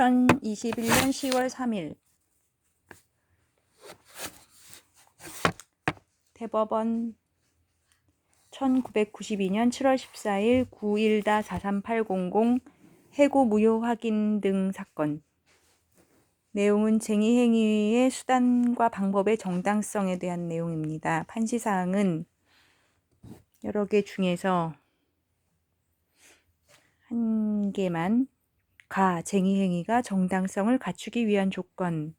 2021년 10월 3일 대법원 1992년 7월 14일 91-43800 해고 무효 확인 등 사건 내용은 쟁의 행위의 수단과 방법의 정당성에 대한 내용입니다. 판시 사항은 여러 개 중에서 한 개만 가 쟁의 행위가 정당성을 갖추기 위한 조건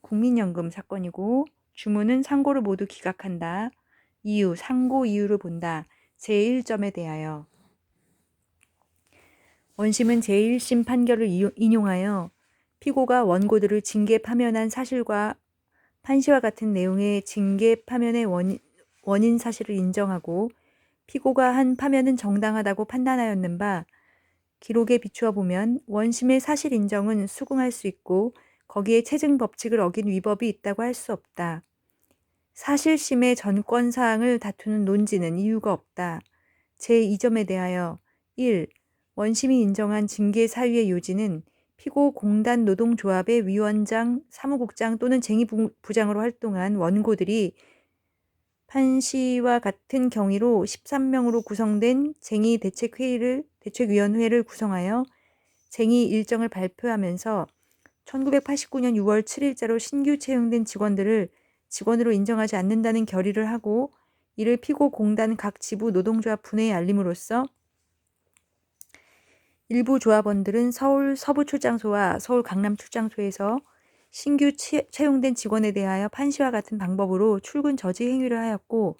국민연금 사건이고 주문은 상고를 모두 기각한다. 이유, 상고 이유를 본다. 제1점에 대하여 원심은 제1심 판결을 인용하여 피고가 원고들을 징계 파면한 사실과 판시와 같은 내용의 징계 파면의 원, 원인 사실을 인정하고 피고가 한 파면은 정당하다고 판단하였는 바 기록에 비추어 보면 원심의 사실 인정은 수긍할 수 있고 거기에 체증 법칙을 어긴 위법이 있다고 할 수 없다. 사실심의 전권 사항을 다투는 논지는 이유가 없다. 제2점에 대하여 1. 원심이 인정한 징계 사유의 요지는 피고 공단 노동조합의 위원장, 사무국장 또는 쟁의부장으로 활동한 원고들이 판시와 같은 경위로 13명으로 구성된 쟁의 대책회의를 대책위원회를 구성하여 쟁의 일정을 발표하면서 1989년 6월 7일자로 신규 채용된 직원들을 직원으로 인정하지 않는다는 결의를 하고 이를 피고 공단 각 지부 노동조합 분회에 알림으로써 일부 조합원들은 서울 서부 출장소와 서울 강남 출장소에서 신규 채용된 직원에 대하여 판시와 같은 방법으로 출근 저지 행위를 하였고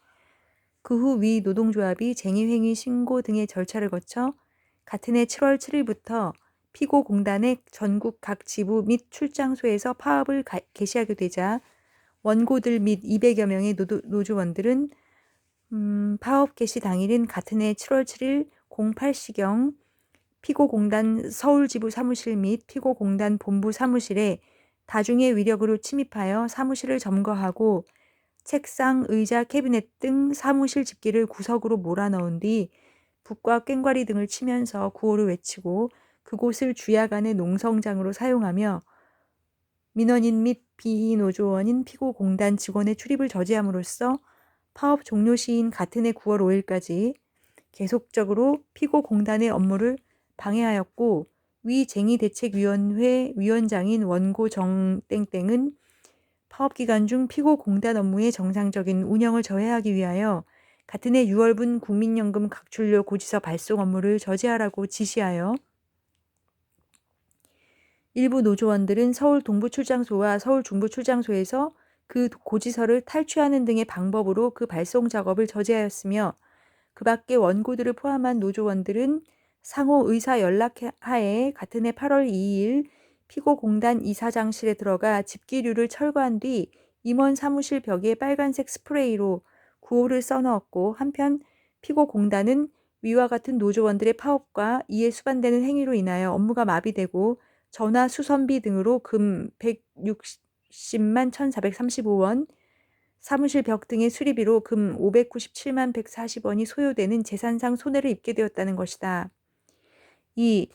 그 후 위 노동조합이 쟁의행위 신고 등의 절차를 거쳐 같은 해 7월 7일부터 피고 공단의 전국 각 지부 및 출장소에서 파업을 가, 개시하게 되자 원고들 및 200여 명의 노조, 노조원들은 음, 파업 개시 당일인 같은 해 7월 7일 08시경 피고공단 서울지부 사무실 및 피고공단 본부 사무실에 다중의 위력으로 침입하여 사무실을 점거하고 책상, 의자, 캐비넷 등 사무실 집기를 구석으로 몰아넣은 뒤 북과 꽹과리 등을 치면서 구호를 외치고 그곳을 주야간의 농성장으로 사용하며 민원인 및 비노조원인 피고 공단 직원의 출입을 저지함으로써 파업 종료 시인 같은 해 9월 5일까지 계속적으로 피고 공단의 업무를 방해하였고 위쟁의대책위원회 위원장인 원고 정 땡땡은 파업 기간 중 피고 공단 업무의 정상적인 운영을 저해하기 위하여 같은 해 6월분 국민연금 각출료 고지서 발송 업무를 저지하라고 지시하여 일부 노조원들은 서울 동부 출장소와 서울 중부 출장소에서 그 고지서를 탈취하는 등의 방법으로 그 발송 작업을 저지하였으며 그 밖에 원고들을 포함한 노조원들은 상호 의사 연락하에 같은 해 8월 2일 피고공단 이사장실에 들어가 집기류를 철거한 뒤 임원 사무실 벽에 빨간색 스프레이로 구호를 써넣었고 한편 피고공단은 위와 같은 노조원들의 파업과 이에 수반되는 행위로 인하여 업무가 마비되고 전화 수선비 등으로 금 160만 1,435원, 사무실 벽 등의 수리비로 금 597만 140원이 소요되는 재산상 손해를 입게 되었다는 것이다. 2.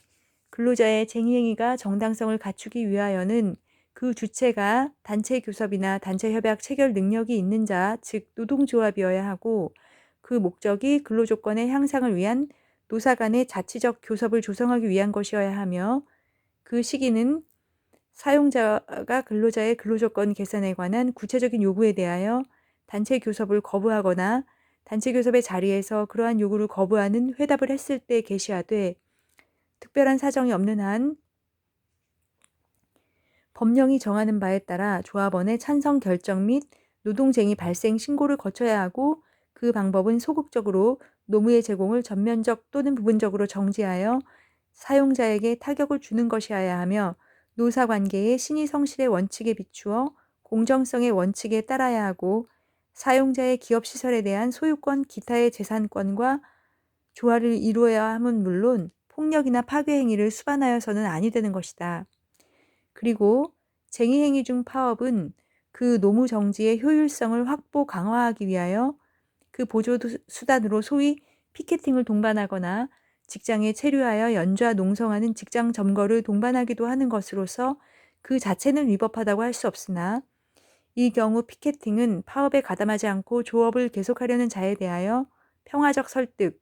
근로자의 쟁의행위가 정당성을 갖추기 위하여는 그 주체가 단체 교섭이나 단체 협약 체결 능력이 있는 자, 즉 노동조합이어야 하고 그 목적이 근로조건의 향상을 위한 노사 간의 자치적 교섭을 조성하기 위한 것이어야 하며 그 시기는 사용자가 근로자의 근로조건 개선에 관한 구체적인 요구에 대하여 단체 교섭을 거부하거나 단체 교섭의 자리에서 그러한 요구를 거부하는 회답을 했을 때 게시하되 특별한 사정이 없는 한 법령이 정하는 바에 따라 조합원의 찬성 결정 및 노동쟁의 발생 신고를 거쳐야 하고 그 방법은 소극적으로 노무의 제공을 전면적 또는 부분적으로 정지하여 사용자에게 타격을 주는 것이어야 하며 노사 관계의 신의 성실의 원칙에 비추어 공정성의 원칙에 따라야 하고 사용자의 기업 시설에 대한 소유권 기타의 재산권과 조화를 이루어야 함은 물론 폭력이나 파괴 행위를 수반하여서는 아니 되는 것이다. 그리고 쟁의 행위 중 파업은 그 노무 정지의 효율성을 확보 강화하기 위하여 그 보조 수단으로 소위 피켓팅을 동반하거나 직장에 체류하여 연좌 농성하는 직장 점거를 동반하기도 하는 것으로서 그 자체는 위법하다고 할 수 없으나 이 경우 피켓팅은 파업에 가담하지 않고 조업을 계속하려는 자에 대하여 평화적 설득,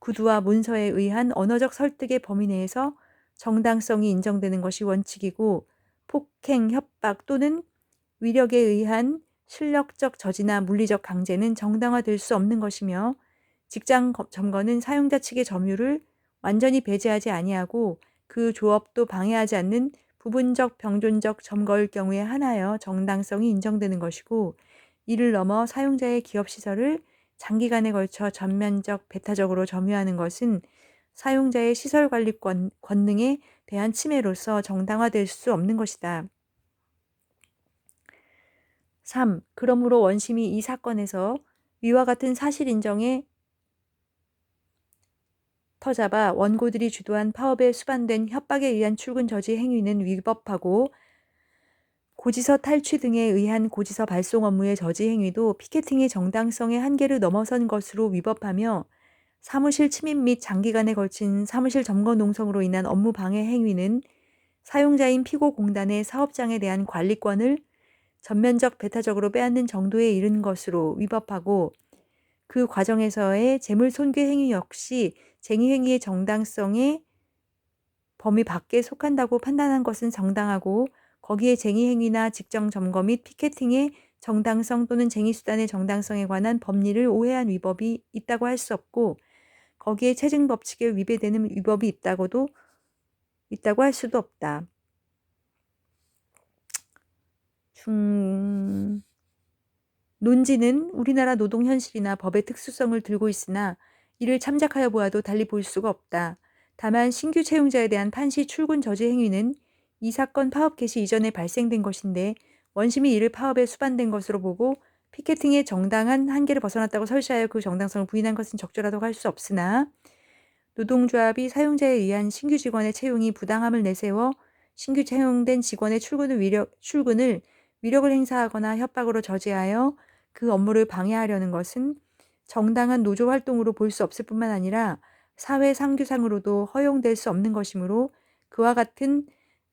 구두와 문서에 의한 언어적 설득의 범위 내에서 정당성이 인정되는 것이 원칙이고 폭행, 협박 또는 위력에 의한 실력적 저지나 물리적 강제는 정당화될 수 없는 것이며 직장 점거는 사용자 측의 점유를 완전히 배제하지 아니하고 그 조업도 방해하지 않는 부분적 병존적 점거일 경우에 하나여 정당성이 인정되는 것이고 이를 넘어 사용자의 기업 시설을 장기간에 걸쳐 전면적 배타적으로 점유하는 것은 사용자의 시설 관리 권, 권능에 대한 침해로서 정당화될 수 없는 것이다. 3. 그러므로 원심이 이 사건에서 위와 같은 사실 인정에 터잡아 원고들이 주도한 파업에 수반된 협박에 의한 출근 저지 행위는 위법하고 고지서 탈취 등에 의한 고지서 발송 업무의 저지 행위도 피켓팅의 정당성의 한계를 넘어선 것으로 위법하며 사무실 침입 및 장기간에 걸친 사무실 점거 농성으로 인한 업무 방해 행위는 사용자인 피고 공단의 사업장에 대한 관리권을 전면적 배타적으로 빼앗는 정도에 이른 것으로 위법하고 그 과정에서의 재물 손괴 행위 역시 쟁의 행위의 정당성의 범위 밖에 속한다고 판단한 것은 정당하고 거기에 쟁의 행위나 직정 점거 및 피켓팅의 정당성 또는 쟁의 수단의 정당성에 관한 법리를 오해한 위법이 있다고 할 수 없고 거기에 체증 법칙에 위배되는 위법이 있다고도 있다고 할 수도 없다. 중 논지는 우리나라 노동 현실이나 법의 특수성을 들고 있으나 이를 참작하여 보아도 달리 볼 수가 없다. 다만 신규 채용자에 대한 판시 출근 저지 행위는 이 사건 파업 개시 이전에 발생된 것인데 원심이 이를 파업에 수반된 것으로 보고 피켓팅의 정당한 한계를 벗어났다고 설시하여 그 정당성을 부인한 것은 적절하다고 할 수 없으나 노동조합이 사용자에 의한 신규 직원의 채용이 부당함을 내세워 신규 채용된 직원의 출근을 위력, 출근을 위력을 행사하거나 협박으로 저지하여 그 업무를 방해하려는 것은 정당한 노조 활동으로 볼 수 없을 뿐만 아니라 사회 상규상으로도 허용될 수 없는 것이므로 그와 같은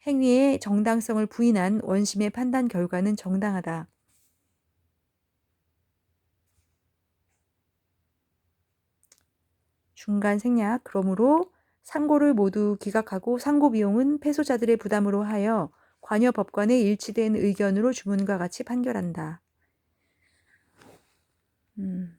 행위의 정당성을 부인한 원심의 판단 결과는 정당하다. 중간 생략. 그러므로 상고를 모두 기각하고 상고 비용은 패소자들의 부담으로 하여 관여 법관의 일치된 의견으로 주문과 같이 판결한다. 음.